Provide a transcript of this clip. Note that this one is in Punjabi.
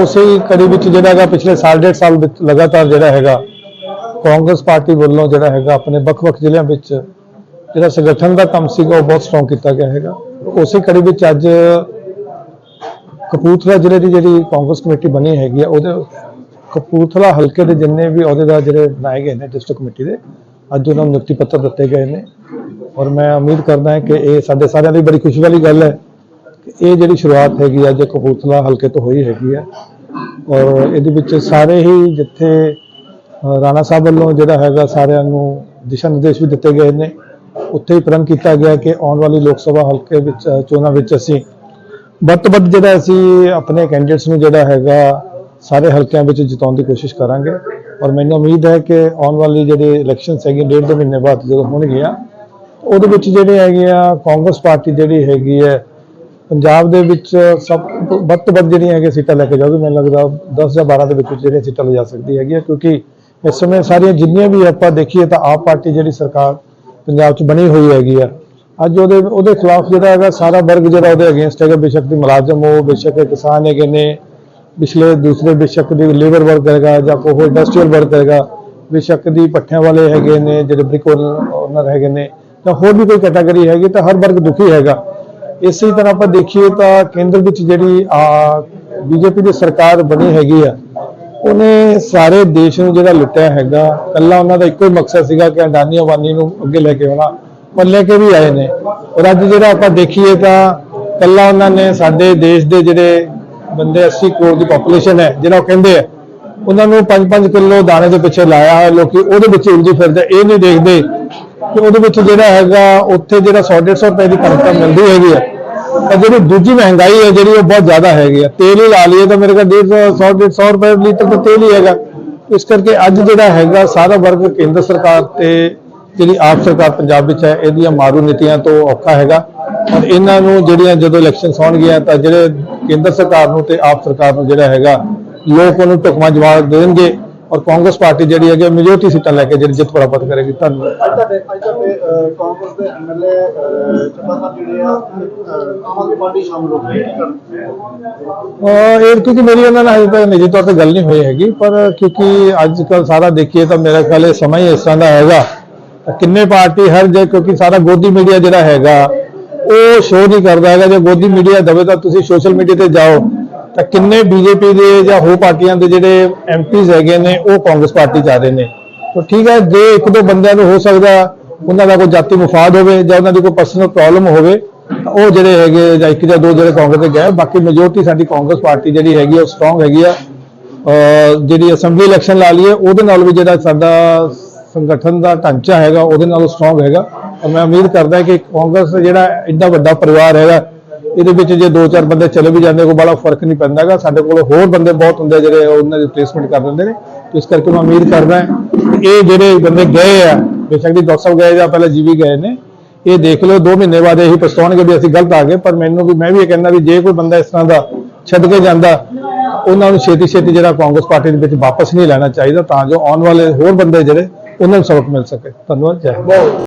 ਉਸੇ ਹੀ ਕੜੀ ਵਿੱਚ ਜਿਹੜਾ ਹੈਗਾ ਪਿਛਲੇ ਸਾਲ, ਡੇਢ ਸਾਲ ਵਿੱਚ ਲਗਾਤਾਰ ਜਿਹੜਾ ਹੈਗਾ ਕਾਂਗਰਸ ਪਾਰਟੀ ਵੱਲੋਂ ਜਿਹੜਾ ਹੈਗਾ ਆਪਣੇ ਵੱਖ-ਵੱਖ ਜ਼ਿਲ੍ਹਿਆਂ ਵਿੱਚ ਜਿਹੜਾ ਸੰਗਠਨ ਦਾ ਕੰਮ ਸੀਗਾ, ਉਹ ਬਹੁਤ ਸਟਰੋਂਗ ਕੀਤਾ ਗਿਆ ਹੈਗਾ। ਉਸੇ ਕੜੀ ਵਿੱਚ ਅੱਜ ਕਪੂਰਥਲਾ ਜ਼ਿਲ੍ਹੇ ਦੀ ਜਿਹੜੀ ਕਾਂਗਰਸ ਕਮੇਟੀ ਬਣੀ ਹੈਗੀ ਆ, ਉਹਦੇ ਕਪੂਰਥਲਾ ਹਲਕੇ ਦੇ ਜਿੰਨੇ ਵੀ ਅਹੁਦੇਦਾਰ ਜਿਹੜੇ ਬਣਾਏ ਗਏ ਨੇ ਡਿਸਟ੍ਰਿਕਟ ਕਮੇਟੀ ਦੇ, ਅੱਜ ਉਹਨਾਂ ਨੂੰ ਨਿਯੁਕਤੀ ਪੱਤਰ ਦਿੱਤੇ ਗਏ ਨੇ। ਔਰ ਮੈਂ ਉਮੀਦ ਕਰਦਾ ਹਾਂ ਕਿ ਇਹ ਸਾਡੇ ਸਾਰਿਆਂ ਲਈ ਬੜੀ ਖੁਸ਼ੀ ਵਾਲੀ ਗੱਲ ਹੈ ਇਹ ਜਿਹੜੀ ਸ਼ੁਰੂਆਤ ਹੈਗੀ ਅੱਜ ਕਪੂਰਥਲਾ ਹਲਕੇ ਤੋਂ ਹੋਈ ਹੈਗੀ ਹੈ ਔਰ ਇਹਦੇ ਵਿੱਚ ਸਾਰੇ ਹੀ ਜਿੱਥੇ ਰਾਣਾ ਸਾਹਿਬ ਵੱਲੋਂ ਜਿਹੜਾ ਹੈਗਾ ਸਾਰਿਆਂ ਨੂੰ ਦਿਸ਼ਾ ਨਿਰਦੇਸ਼ ਵੀ ਦਿੱਤੇ ਗਏ ਨੇ, ਉੱਥੇ ਹੀ ਪ੍ਰਣ ਕੀਤਾ ਗਿਆ ਕਿ ਆਉਣ ਵਾਲੀ ਲੋਕ ਸਭਾ ਹਲਕੇ ਵਿੱਚ ਚੋਣਾਂ ਵਿੱਚ ਅਸੀਂ ਵੱਧ ਤੋਂ ਵੱਧ ਜਿਹੜਾ ਅਸੀਂ ਆਪਣੇ ਕੈਂਡੀਡੇਟਸ ਨੂੰ ਜਿਹੜਾ ਹੈਗਾ ਸਾਰੇ ਹਲਕਿਆਂ ਵਿੱਚ ਜਿਤਾਉਣ ਦੀ ਕੋਸ਼ਿਸ਼ ਕਰਾਂਗੇ। ਔਰ ਮੈਨੂੰ ਉਮੀਦ ਹੈ ਕਿ ਆਉਣ ਵਾਲੀ ਜਿਹੜੇ ਇਲੈਕਸ਼ਨਸ ਹੈਗੇ ਡੇਢ ਦੋ ਮਹੀਨੇ ਬਾਅਦ ਜਦੋਂ ਹੋਣਗੀਆਂ, ਉਹਦੇ ਵਿੱਚ ਜਿਹੜੇ ਹੈਗੇ ਆ, ਕਾਂਗਰਸ ਪਾਰਟੀ ਜਿਹੜੀ ਹੈਗੀ ਹੈ ਪੰਜਾਬ ਦੇ ਵਿੱਚ ਸਭ ਵੱਧ ਤੋਂ ਵੱਧ ਜਿਹੜੀਆਂ ਹੈਗੀਆਂ ਸੀਟਾਂ ਲੈ ਕੇ ਜਾਊਗੀ ਮੈਨੂੰ ਲੱਗਦਾ 10 ਜਾਂ 12 ਦੇ ਵਿੱਚ ਜਿਹੜੀਆਂ ਸੀਟਾਂ ਲਿਜਾ ਸਕਦੀ ਹੈਗੀ ਕਿਉਂਕਿ ਇਸ ਸਮੇਂ ਸਾਰੀਆਂ ਜਿੰਨੀਆਂ ਵੀ ਆਪਾਂ ਦੇਖੀਏ ਤਾਂ ਆਪ ਪਾਰਟੀ ਜਿਹੜੀ ਸਰਕਾਰ ਪੰਜਾਬ 'ਚ ਬਣੀ ਹੋਈ ਹੈਗੀ ਆ। ਅੱਜ ਉਹਦੇ ਉਹਦੇ ਖਿਲਾਫ ਜਿਹੜਾ ਹੈਗਾ ਸਾਰਾ ਵਰਗ ਜਿਹੜਾ ਉਹਦੇ ਅਗੇਂਸਟ ਹੈਗਾ, ਬੇਸ਼ੱਕ ਦੀ ਮੁਲਾਜ਼ਮ ਹੋ, ਬੇਸ਼ੱਕ ਕਿਸਾਨ ਹੈਗੇ ਨੇ, ਪਿਛਲੇ ਦੂਸਰੇ ਬੇਸ਼ੱਕ ਦੀ ਲੇਬਰ ਵਰਗ ਹੈਗਾ ਜਾਂ ਕੋਈ ਹੋਰ ਇੰਡਸਟਰੀਅਲ ਵਰਕ ਹੈਗਾ, ਬੇਸ਼ੱਕ ਦੀ ਪੱਠਿਆਂ ਵਾਲੇ ਹੈਗੇ ਨੇ, ਜਿਹੜੇ ਬ੍ਰਿਕ ਓਨਰ ਹੈਗੇ ਨੇ, ਜਾਂ ਹੋਰ ਵੀ ਕੋਈ ਕੈਟਾਗਰੀ ਹੈਗੀ ਤਾਂ ਹਰ ਵਰਗ ਦੁਖੀ ਹੈਗਾ। ਇਸੇ ਤਰ੍ਹਾਂ ਆਪਾਂ ਦੇਖੀਏ ਤਾਂ ਕੇਂਦਰ ਵਿੱਚ ਜਿਹੜੀ ਆ ਬੀਜੇਪੀ ਦੀ ਸਰਕਾਰ ਬਣੀ ਹੈਗੀ ਆ, ਉਹਨੇ ਸਾਰੇ ਦੇਸ਼ ਨੂੰ ਜਿਹੜਾ ਲੁੱਟਿਆ ਹੈਗਾ ਕੱਲਾ ਉਹਨਾਂ ਦਾ ਇੱਕੋ ਹੀ ਮਕਸਦ ਸੀਗਾ ਕਿ ਅੰਡਾਨੀ ਅਬਾਨੀ ਨੂੰ ਅੱਗੇ ਲੈ ਕੇ ਆਉਣਾ, ਪਰ ਲੈ ਕੇ ਵੀ ਆਏ ਨੇ। ਔਰ ਅੱਜ ਜਿਹੜਾ ਆਪਾਂ ਦੇਖੀਏ ਤਾਂ ਕੱਲਾ ਉਹਨਾਂ ਨੇ ਸਾਡੇ ਦੇਸ਼ ਦੇ ਜਿਹੜੇ ਬੰਦੇ 80 ਕਰੋੜ ਦੀ ਪੋਪੂਲੇਸ਼ਨ ਹੈ, ਜਿਹੜਾ ਉਹ ਕਹਿੰਦੇ ਆ, ਉਹਨਾਂ ਨੂੰ 5-5 ਕਿਲੋ ਦਾਣੇ ਦੇ ਪਿੱਛੇ ਲਾਇਆ ਹੋਇਆ, ਲੋਕੀ ਉਹਦੇ ਵਿੱਚ ਉਲਝੀ ਫਿਰਦੇ ਇਹ ਨਹੀਂ ਦੇਖਦੇ ਕਿ ਉਹਦੇ ਵਿੱਚ ਜਿਹੜਾ ਹੈਗਾ, ਉੱਥੇ ਜਿਹੜਾ 100-150 ਰੁਪਏ ਦੀ ਕਣਕ ਮਿਲਦੀ ਹੈਗੀ ਆ। ਤਾਂ ਜਿਹੜੀ ਦੂਜੀ ਮਹਿੰਗਾਈ ਹੈ, ਜਿਹੜੀ ਉਹ ਬਹੁਤ ਜ਼ਿਆਦਾ ਹੈਗੀ ਆ। ਤੇਲ ਹੀ ਲਾ ਲਈਏ ਤਾਂ ਮੇਰੇ ਕੋਲ 150 100 150 ਰੁਪਏ ਲੀਟਰ ਤਾਂ ਤੇਲ ਹੀ ਹੈਗਾ। ਇਸ ਕਰਕੇ ਅੱਜ ਜਿਹੜਾ ਹੈਗਾ, ਸਾਰਾ ਵਰਗ ਕੇਂਦਰ ਸਰਕਾਰ ਤੇ ਜਿਹੜੀ ਆਪ ਸਰਕਾਰ ਪੰਜਾਬ ਵਿੱਚ ਹੈ, ਇਹਦੀਆਂ ਮਾਰੂ ਨੀਤੀਆਂ ਤੋਂ ਔਖਾ ਹੈਗਾ। ਔਰ ਇਹਨਾਂ ਨੂੰ ਜਿਹੜੀਆਂ ਜਦੋਂ ਇਲੈਕਸ਼ਨ ਹੋਣਗੀਆਂ ਤਾਂ ਜਿਹੜੇ ਕੇਂਦਰ ਸਰਕਾਰ ਨੂੰ ਤੇ ਆਪ ਸਰਕਾਰ ਨੂੰ ਜਿਹੜਾ ਹੈਗਾ, ਲੋਕ ਉਹਨੂੰ ਢੁਕਵਾਂ ਜਵਾਬ ਦੇਣਗੇ। ਔਰ ਕਾਂਗਰਸ ਪਾਰਟੀ ਜਿਹੜੀ ਹੈਗੀ ਮੇਜੋਰਟੀ ਸੀਟਾਂ ਲੈ ਕੇ ਜਿਹੜੀ ਜਿੱਤ ਪ੍ਰਾਪਤ ਕਰੇਗੀ ਧੰਨਵਾਦ। ਅੱਜ ਤੁਹਾਡੇ ਅੱਜ ਤੁਹਾਡੇ ਕਾਂਗਰਸ ਦੇ ਐਮਐਲਏ ਸਾਹਿਬ ਜਿਹੜੇ ਆ ਆਮ ਆਦਮੀ ਪਾਰਟੀ ਸ਼ਾਮਲ ਹੋ ਅਹ ਇਹ ਕਿਉਂਕਿ ਮੇਰੀ ਉਹਨਾਂ ਨਾਲ ਹਜੇ ਤੱਕ ਨਿੱਜੀ ਤੌਰ ਤੇ ਗੱਲ ਨਹੀਂ ਹੋਈ ਹੈਗੀ ਪਰ ਕਿਉਂਕਿ ਅੱਜ ਕੱਲ ਸਾਰਾ ਦੇਖੀਏ ਤਾਂ ਮੇਰਾ ਖਿਆਲ ਇਹ ਸਮਾਂ ਹੀ ਇਸ ਤਰ੍ਹਾਂ ਦਾ ਹੈਗਾ। ਕਿੰਨੇ ਪਾਰਟੀ ਹਰ ਜੇ ਕਿਉਂਕਿ ਸਾਰਾ ਗੋਦੀ ਮੀਡੀਆ ਜਿਹੜਾ ਹੈਗਾ ਉਹ ਸ਼ੋਅ ਨਹੀਂ ਕਰਦਾ ਹੈਗਾ। ਜੇ ਗੋਦੀ ਮੀਡੀਆ ਦਵੇ ਤਾਂ ਤੁਸੀਂ ਸੋਸ਼ਲ ਮੀਡੀਆ ਤੇ ਜਾਓ। ਤਾਂ ਕਿੰਨੇ ਬੀਜੇਪੀ ਦੇ ਜਾਂ ਹੋਰ ਪਾਰਟੀਆਂ ਦੇ ਜਿਹੜੇ ਐਮਪੀਜ਼ ਹੈਗੇ ਨੇ ਉਹ ਕਾਂਗਰਸ ਪਾਰਟੀ ਚ ਆ ਰਹੇ ਨੇ। ਤਾਂ ਠੀਕ ਹੈ ਜੇ ਇੱਕ ਦੋ ਬੰਦਿਆਂ ਨੂੰ ਹੋ ਸਕਦਾ ਉਹਨਾਂ ਦਾ ਕੋਈ ਜਾਤੀ ਮੁਫਾਦ ਹੋਵੇ ਜਾਂ ਉਹਨਾਂ ਦੀ ਕੋਈ ਪਰਸਨਲ ਪ੍ਰੋਬਲਮ ਹੋਵੇ ਤਾਂ ਉਹ ਜਿਹੜੇ ਹੈਗੇ ਜਾਂ ਇੱਕ ਜਾਂ ਦੋ ਜਿਹੜੇ ਕਾਂਗਰਸ ਦੇ ਗਏ ਬਾਕੀ ਮੈਜੋਰਟੀ ਸਾਡੀ ਕਾਂਗਰਸ ਪਾਰਟੀ ਜਿਹੜੀ ਹੈਗੀ ਆ, ਉਹ ਸਟਰੋਂਗ ਹੈਗੀ ਆ। ਜਿਹੜੀ ਅਸੈਂਬਲੀ ਇਲੈਕਸ਼ਨ ਲਾ ਲਈਏ ਉਹਦੇ ਨਾਲ ਵੀ ਜਿਹੜਾ ਸਾਡਾ ਸੰਗਠਨ ਦਾ ਢਾਂਚਾ ਹੈਗਾ ਉਹਦੇ ਨਾਲੋਂ ਸਟਰੋਂਗ ਹੈਗਾ। ਔਰ ਮੈਂ ਉਮੀਦ ਕਰਦਾ ਕਿ ਕਾਂਗਰਸ ਜਿਹੜਾ ਇੰਨਾ ਵੱਡਾ ਪਰਿਵਾਰ ਹੈਗਾ ਇਹਦੇ ਵਿੱਚ ਜੇ ਦੋ ਚਾਰ ਬੰਦੇ ਚਲੇ ਵੀ ਜਾਂਦੇ, ਕੋਈ ਬੜਾ ਫ਼ਰਕ ਨਹੀਂ ਪੈਂਦਾ ਹੈਗਾ। ਸਾਡੇ ਕੋਲ ਹੋਰ ਬੰਦੇ ਬਹੁਤ ਹੁੰਦੇ ਜਿਹੜੇ ਉਹਨਾਂ ਦੀ ਰਿਪਲੇਸਮੈਂਟ ਕਰ ਦਿੰਦੇ ਨੇ। ਇਸ ਕਰਕੇ ਮੈਂ ਉਮੀਦ ਕਰਦਾ ਇਹ ਜਿਹੜੇ ਬੰਦੇ ਗਏ ਆ, ਬੇਸ਼ੱਕ ਦੀ ਡਾਕਟਰ ਸਾਹਿਬ ਗਏ ਜਾਂ ਪਹਿਲਾਂ ਜੀਵੀ ਗਏ ਨੇ, ਇਹ ਦੇਖ ਲਓ 2 ਮਹੀਨੇ ਬਾਅਦ ਇਹੀ ਪਛਤਾਉਣਗੇ ਵੀ ਅਸੀਂ ਗਲਤ ਆ ਗਏ। ਪਰ ਮੈਨੂੰ ਵੀ, ਮੈਂ ਵੀ ਇਹ ਕਹਿੰਦਾ ਵੀ ਜੇ ਕੋਈ ਬੰਦਾ ਇਸ ਤਰ੍ਹਾਂ ਦਾ ਛੱਡ ਕੇ ਜਾਂਦਾ, ਉਹਨਾਂ ਨੂੰ ਛੇਤੀ ਛੇਤੀ ਜਿਹੜਾ ਕਾਂਗਰਸ ਪਾਰਟੀ ਦੇ ਵਿੱਚ ਵਾਪਸ ਨਹੀਂ ਲੈਣਾ ਚਾਹੀਦਾ, ਤਾਂ ਜੋ ਆਉਣ ਵਾਲੇ ਹੋਰ ਬੰਦੇ ਜਿਹੜੇ, ਉਹਨਾਂ ਨੂੰ ਸਬਕ ਮਿਲ ਸਕੇ। ਧੰਨਵਾਦ, ਜੈ